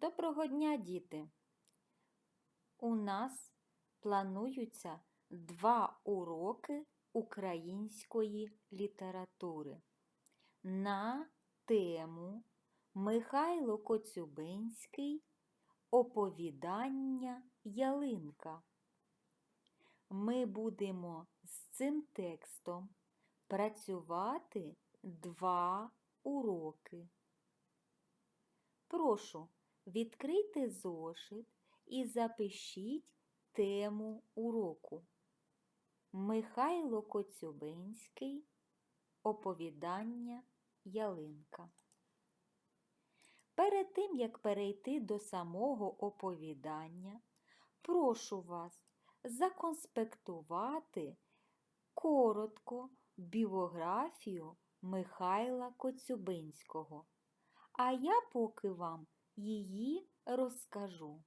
Доброго дня, діти! У нас плануються два уроки української літератури на тему Михайло Коцюбинський Оповідання Ялинка. Ми будемо з цим текстом працювати два уроки. Прошу, відкрийте зошит і запишіть тему уроку. Михайло Коцюбинський Оповідання Ялинка. Перед тим, як перейти до самого оповідання, прошу вас законспектувати коротко біографію Михайла Коцюбинського. А я поки вам її розкажу.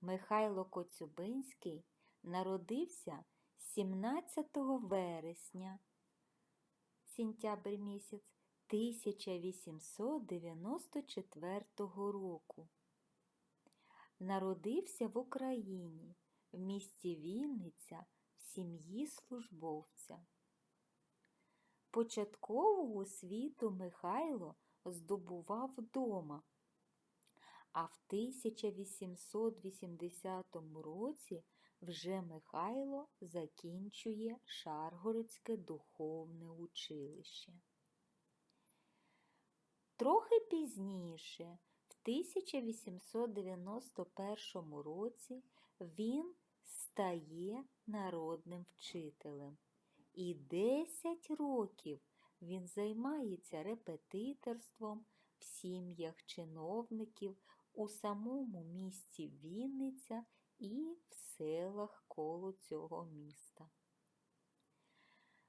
Михайло Коцюбинський народився 17 вересня, сентябрь місяць 1894 року. Народився в Україні в місті Вінниця в сім'ї службовця. Початкову освіту Михайло здобував вдома, а в 1880 році вже Михайло закінчує Шаргородське духовне училище. Трохи пізніше, в 1891 році, він стає народним вчителем. І 10 років він займається репетиторством в сім'ях чиновників у самому місті Вінниця і в селах коло цього міста.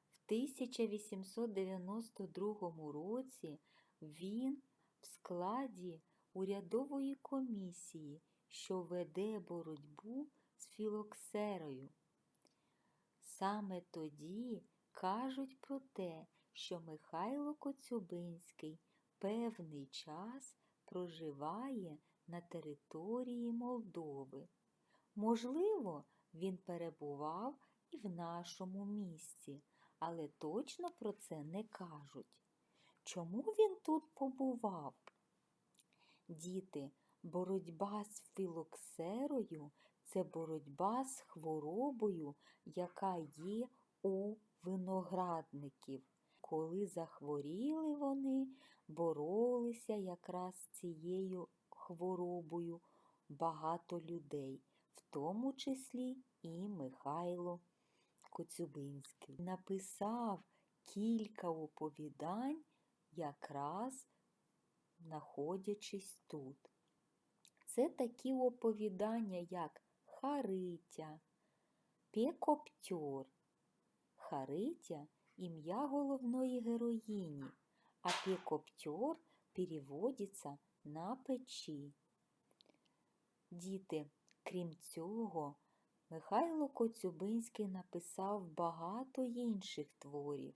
В 1892 році він в складі урядової комісії, що веде боротьбу з філоксерою. Саме тоді кажуть про те, що Михайло Коцюбинський певний час проживає на території Молдови. Можливо, він перебував і в нашому місті, але точно про це не кажуть. Чому він тут побував? Діти, боротьба з філоксерою це боротьба з хворобою, яка є у виноградників. Коли захворіли вони, боролися якраз з цією хворобою багато людей, в тому числі і Михайло Коцюбинський. Написав кілька оповідань, якраз знаходячись тут. Це такі оповідання, як Харитя, Пекоптьор. Харитя ім'я головної героїні, а Пекоптьор переводиться на печі. Діти, крім цього, Михайло Коцюбинський написав багато інших творів.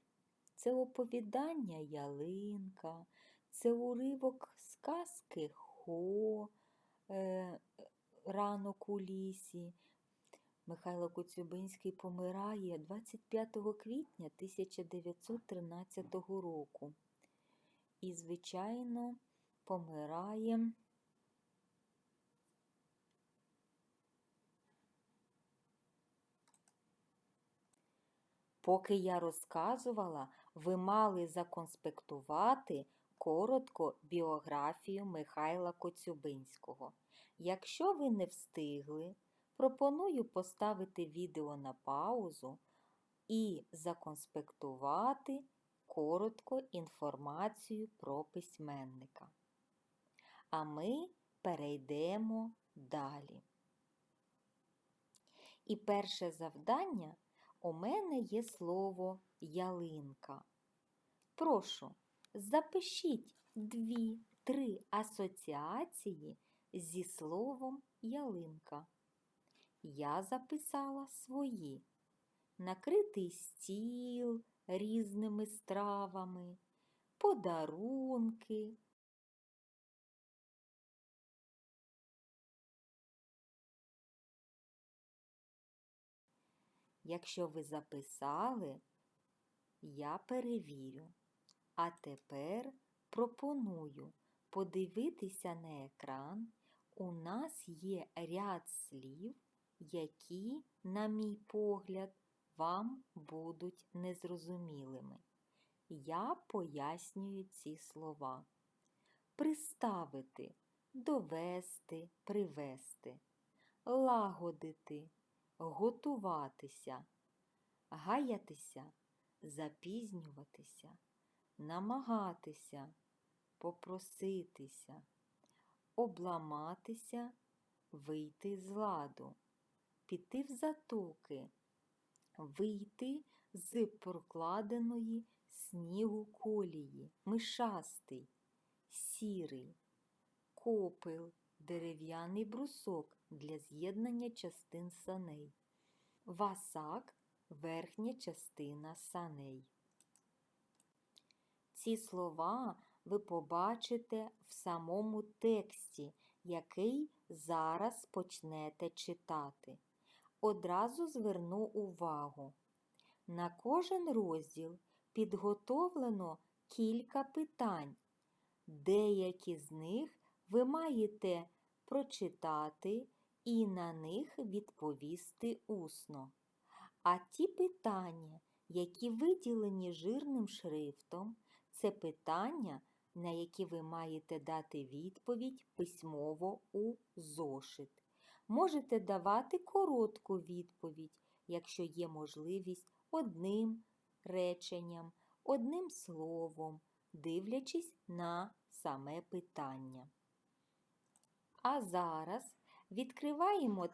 Це оповідання ялинка, це уривок сказки Хо, е, ранок у лісі. Михайло Коцюбинський помирає 25 квітня 1913 року. І, звичайно, помирає. Поки я розказувала, ви мали законспектувати коротко біографію Михайла Коцюбинського. Якщо ви не встигли, пропоную поставити відео на паузу і законспектувати коротко інформацію про письменника. А ми перейдемо далі. І перше завдання у мене є слово ялинка. Прошу, запишіть дві-три асоціації зі словом ялинка. Я записала свої. Накритий стіл різними стравами, подарунки, Якщо ви записали, я перевірю. А тепер пропоную подивитися на екран. У нас є ряд слів, які, на мій погляд, вам будуть незрозумілими. Я пояснюю ці слова. Приставити, довести, привести, лагодити, готуватися, гаятися, запізнюватися, намагатися, попроситися, обламатися, вийти з ладу, піти в затоки, вийти з прокладеної снігу колії, мишастий, сірий, копил, дерев'яний брусок для з'єднання частин саней, васак верхня частина саней. Ці слова ви побачите в самому тексті, який зараз почнете читати. Одразу зверну увагу. На кожен розділ підготовлено кілька питань. Деякі з них ви маєте прочитати і на них відповісти усно. А ті питання, які виділені жирним шрифтом, це питання, на які ви маєте дати відповідь письмово у зошит. Можете давати коротку відповідь, якщо є можливість одним реченням, одним словом, дивлячись на саме питання. А зараз відкриваємо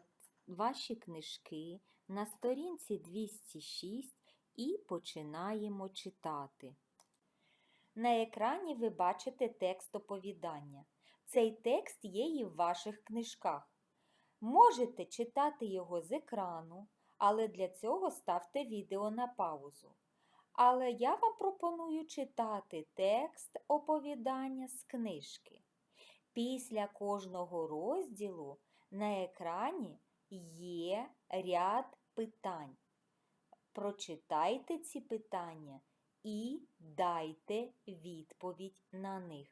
ваші книжки на сторінці 206 і починаємо читати. На екрані ви бачите текст оповідання. Цей текст є і в ваших книжках. Можете читати його з екрану, але для цього ставте відео на паузу. Але я вам пропоную читати текст оповідання з книжки. Після кожного розділу на екрані є ряд питань. Прочитайте ці питання і дайте відповідь на них.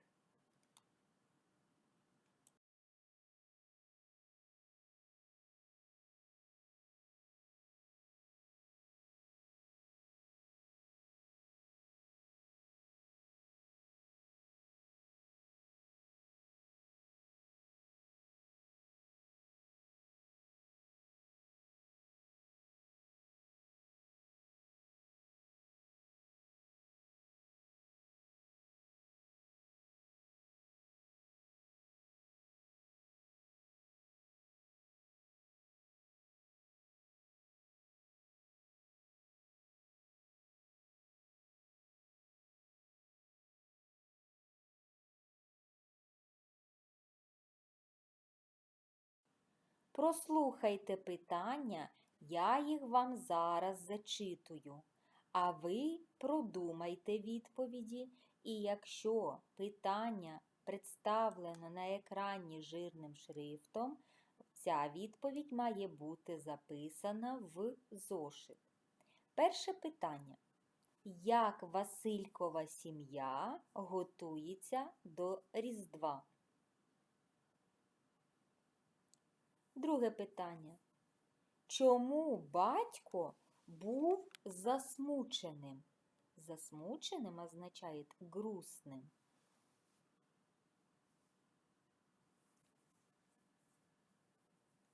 Прослухайте питання, я їх вам зараз зачитую. А ви продумайте відповіді, і якщо питання представлено на екрані жирним шрифтом, ця відповідь має бути записана в зошит. Перше питання. Як Василькова сім'я готується до Різдва? Друге питання. Чому батько був засмученим? Засмученим означає грустним.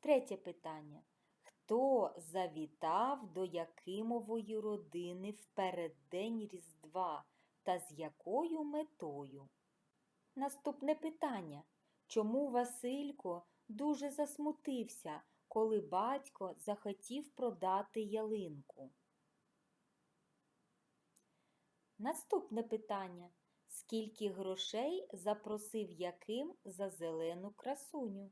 Третє питання. Хто завітав до Якимової родини в переддень Різдва та з якою метою? Наступне питання. Чому Василько дуже засмутився, коли батько захотів продати ялинку. Наступне питання. Скільки грошей запросив яким за зелену красуню?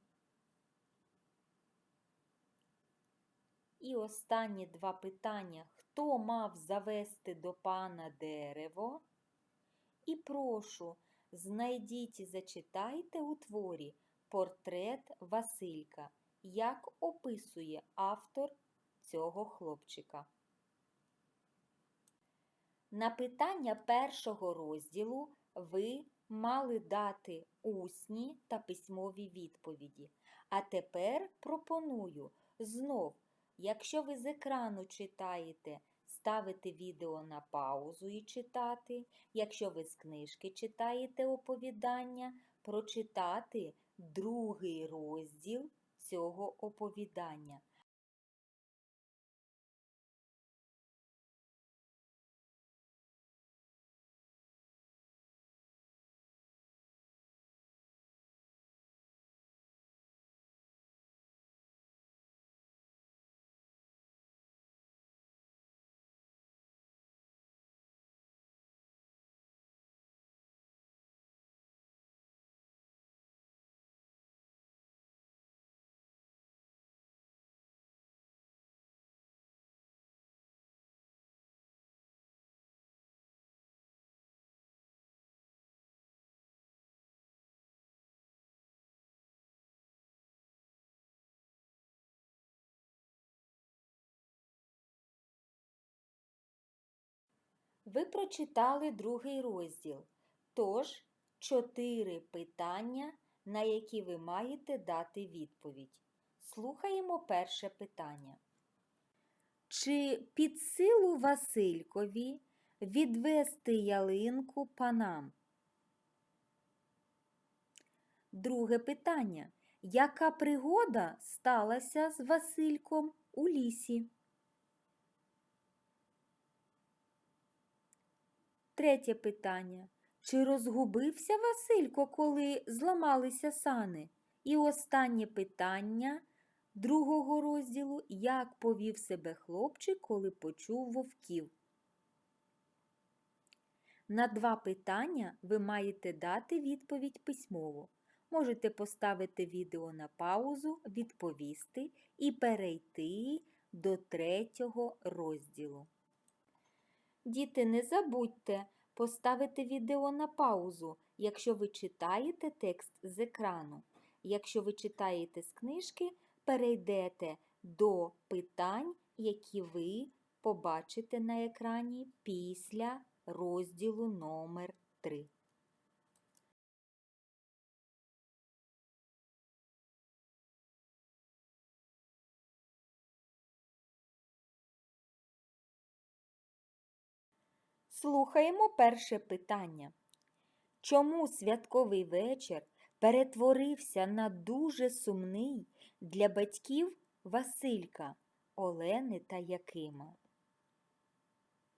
І останні два питання. Хто мав завести до пана дерево? І прошу, знайдіть і зачитайте у творі Портрет Василька. Як описує автор цього хлопчика. На питання першого розділу ви мали дати усні та письмові відповіді. А тепер пропоную знов, якщо ви з екрану читаєте, ставити відео на паузу і читати. Якщо ви з книжки читаєте оповідання, прочитати другий розділ цього оповідання. Ви прочитали другий розділ, тож чотири питання, на які ви маєте дати відповідь. Слухаємо перше питання. Чи під силу Василькові відвести ялинку панам? Друге питання. Яка пригода сталася з Васильком у лісі? Третє питання. Чи розгубився Василько, коли зламалися сани? І останнє питання другого розділу Як повів себе хлопчик, коли почув вовків? На два питання ви маєте дати відповідь письмово. Можете поставити відео на паузу, відповісти і перейти до третього розділу. Діти, не забудьте поставити відео на паузу, якщо ви читаєте текст з екрану. Якщо ви читаєте з книжки, перейдете до питань, які ви побачите на екрані після розділу номер 3. Слухаємо перше питання. Чому святковий вечір перетворився на дуже сумний для батьків Василька, Олени та Якима?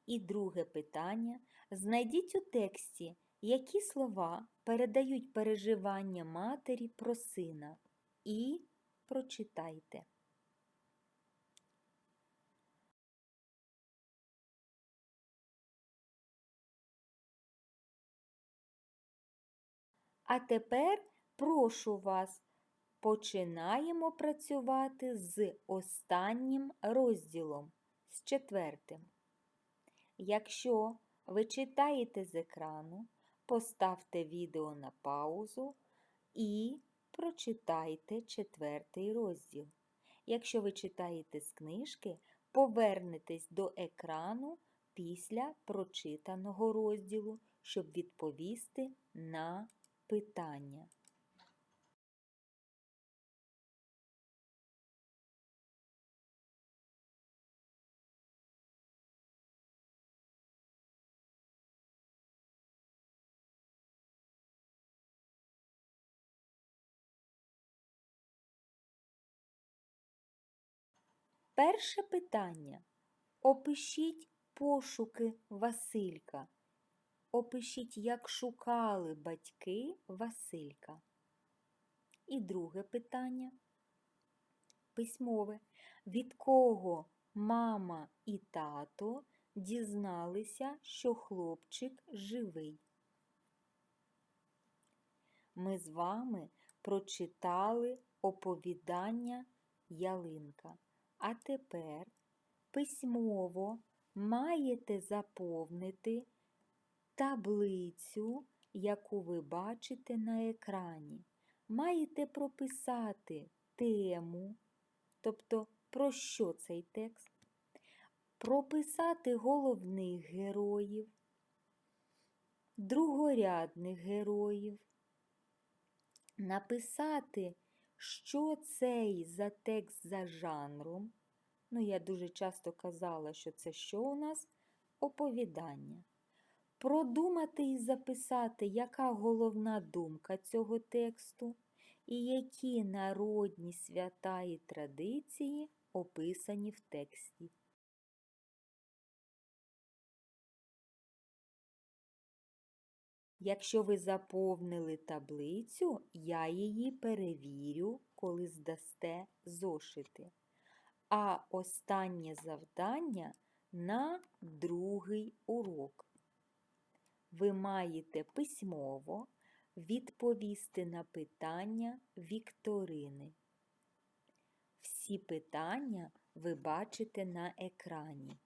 І друге питання. Знайдіть у тексті, які слова передають переживання матері про сина. І прочитайте. А тепер прошу вас, починаємо працювати з останнім розділом, з четвертим. Якщо ви читаєте з екрану, поставте відео на паузу і прочитайте четвертий розділ. Якщо ви читаєте з книжки, повернетесь до екрану після прочитаного розділу, щоб відповісти на питання. Перше питання. Опишіть пошуки Василька. Опишіть, як шукали батьки Василька. І друге питання. Письмове. Від кого мама і тато дізналися, що хлопчик живий? Ми з вами прочитали оповідання ялинка. А тепер письмово маєте заповнити таблицю, яку ви бачите на екрані. Маєте прописати тему, тобто Про що цей текст? Прописати головних героїв, другорядних героїв, написати, що цей за текст за жанром. Ну, я дуже часто казала, що це що у нас оповідання. Продумати і записати, яка головна думка цього тексту і які народні свята і традиції описані в тексті. Якщо ви заповнили таблицю, я її перевірю, коли здасте зошити. А останнє завдання на другий урок. Ви маєте письмово відповісти на питання вікторини. Всі питання ви бачите на екрані.